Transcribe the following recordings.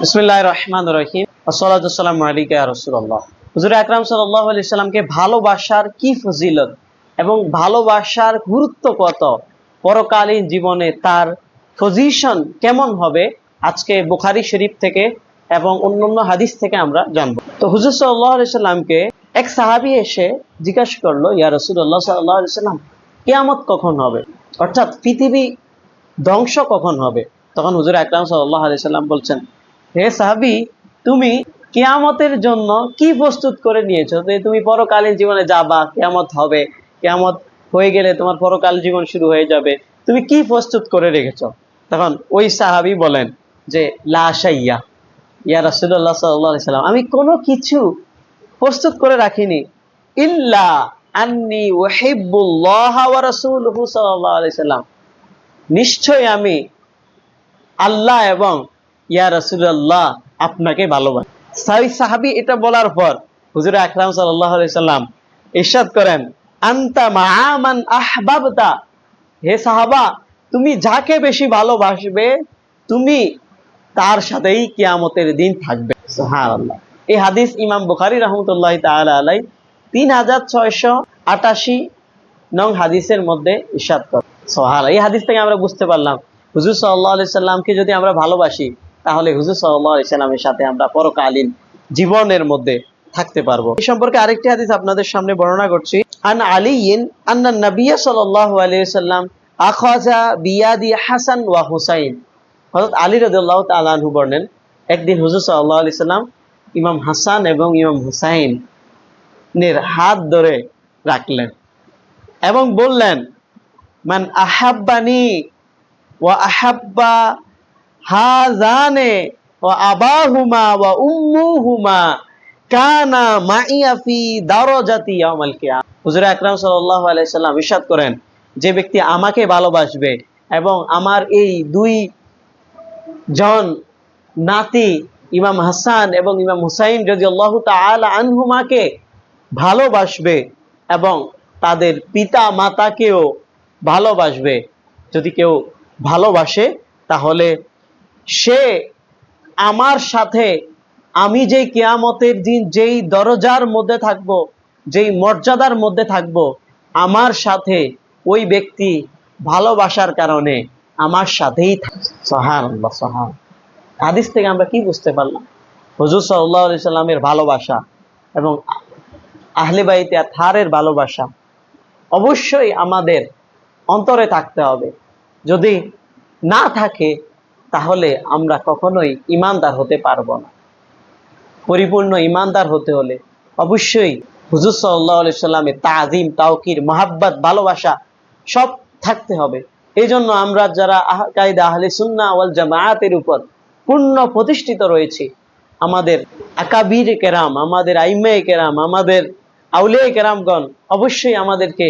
বিসমিল্লাহ রহমান রহিম। আসসালাম আলিকা রসুল্লাহ হুজুর আকরাম সাল্লাহ আলি সাল্লামকে ভালোবাসার কি ফজিলত এবং ভালোবাসার গুরুত্ব কত? পরকালীন জীবনে তার পজিশন কেমন হবে? আজকে বুখারি শরীফ থেকে এবং অন্যান্য হাদিস থেকে আমরা জানব। তো হুজুর সাল্লাহ আলি সাল্লামকে এক সাহাবি এসে জিজ্ঞাসা করল, ইয়া রসুল্লাহ সাল্লাহ আলি সাল্লাম কেয়ামত কখন হবে? অর্থাৎ পৃথিবী ধ্বংস কখন হবে? তখন হুজুর আকরাম সাল্লাহ আলি সাল্লাম বলছেন হে সাহাবি, তুমি কেয়ামতের জন্য কি প্রস্তুত করে নিয়েছো? তুমি পরকালীন জীবনে যাবা, কেয়ামত হবে, কেয়ামত হয়ে গেলে তোমার পরকাল জীবন শুরু হয়ে যাবে। তুমি কি প্রস্তুত করে রেখেছো? তখন ওই সাহাবি বলেন যে লাশাইয়া ইয়া রাসুল্লাহ সাল্লাহ সাল্লাম, আমি কোনো কিছু প্রস্তুত করে রাখিনি। ইল্লা আন্নি ওয়াহিবুল্লাহ ওয়া রাসূলুহু আলাইহি সাল্লাম। নিশ্চয় আমি আল্লাহ এবং ইয়া রাসূলুল্লাহ, আপনাকে ভালোবাসি। সাই সাহাবী এটা বলার পর হুজুর আকরাম আলাইহি সাল্লাম ইরশাদ করেন, আনতা মাআমান আহবাবতা। হে সাহাবা, তুমি যাকে বেশি ভালোবাসবে, তুমি তার সাথেই কিয়ামতের দিন থাকবে। সুবহানাল্লাহ। এই হাদিস ইমাম বুখারী রাহমাতুল্লাহ তাআলা আলাই তিন হাজার ছয়শো আটাশি নং হাদিসের মধ্যে ইরশাদ করে সোহাল এই হাদিস থেকে আমরা বুঝতে পারলাম, হুজুর সাল্লাহ আলি সাল্লামকে যদি আমরা ভালোবাসি তাহলে হুজুর সাল্লাহ আলি সাল্লামের সাথে আমরা পরকালীন জীবনের মধ্যে থাকতে পারব। এই সম্পর্কে আরেকটি হাদিস আপনাদের সামনে বর্ণনা করছি। আন আলিয়িন আন্না নবিয়া সাল্লাল্লাহু আলাইহি সাল্লাম আখাজা বিয়াদি হাসান ওয়া হুসাইন। হযরত আলী রাদিয়াল্লাহু তাআলা আনহু বর্ণেন, একদিন হুজুর সাল্লাল্লাহু আলাইহি সাল্লাম ইমাম হাসান এবং ইমাম হুসাইন নের হাত ধরে রাখলেন এবং বললেন, মান আহাব্বানি ওয়া আহাব্বা হাজানে ওয়া আবাহুমা ওয়া উম্মুহুমা কানা মাইয়া ফি দারাজাতি ইয়াউমাল কিয়াম। হুজুর আকরাম সাল্লাল্লাহু আলাইহি সাল্লাম ইরশাদ করেন, যে ব্যক্তি আমাকে ভালোবাসবে এবং আমার এই দুই জন নাতি, ইমাম হাসান এবং ইমাম হুসাইন রাদিয়াল্লাহু তাআলা আনহুমাকে ভালোবাসবে এবং তাদের পিতা মাতাকেও ভালোবাসবে। যদি কেউ ভালোবাসে, তাহলে সে আমার সাথে, আমি যেই কেয়ামতের দিন যেই দরজার মধ্যে থাকব, যেই মর্যাদার মধ্যে থাকব, আমার সাথে ওই ব্যক্তি ভালোবাসার কারণে আমার সাথেই হাদিস থেকে আমরা কি বুঝতে পারলাম? হুজুর সাল্লাহ আলি সাল্লামের ভালোবাসা এবং আহলে বাইতে থারের ভালোবাসা অবশ্যই আমাদের অন্তরে থাকতে হবে। যদি না থাকে তাহলে আমরা কখনোই ইমানদার হতে পারব না। পরিপূর্ণ ইমানদার হতে হলে অবশ্যই হুজুর সাল্লাহ সাল্লামের তাজিম তাওকির মহাব্বত, ভালোবাসা সব থাকতে হবে। এই জন্য আমরা যারা কায়দা আহলে সুন্না ওয়াল জামায়াতের উপর পূর্ণ প্রতিষ্ঠিত রয়েছে, আমাদের আকাবির কেরাম, আমাদের আইমে কেরাম, আমাদের আউলে কেরামগণ অবশ্যই আমাদেরকে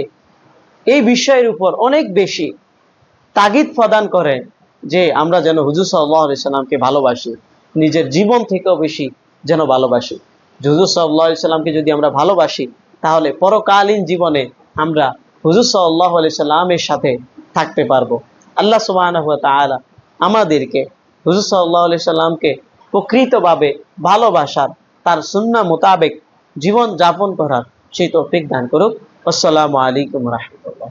এই বিষয়ের উপর অনেক বেশি তাগিদ প্রদান করে যে আমরা যেন হুজুর সাল্লাহ সাল্লামকে ভালোবাসি, নিজের জীবন থেকেও বেশি যেন ভালোবাসি। হুজুর সাল্লাহ সাল্লামকে যদি আমরা ভালোবাসি, তাহলে পরকালীন জীবনে আমরা হুজুর সাল্লাহ আলি সাল্লামের সাথে থাকতে পারব। আল্লাহ সুবাহ আমাদেরকে হুজুর সাল্লাহ আলি সাল্লামকে প্রকৃতভাবে ভালোবাসার, তার সুন্না মোতাবেক জীবন যাপন করার সেই তৌফিক দান করুক। আসসালামু আলাইকুম রহমতুল্লাহ।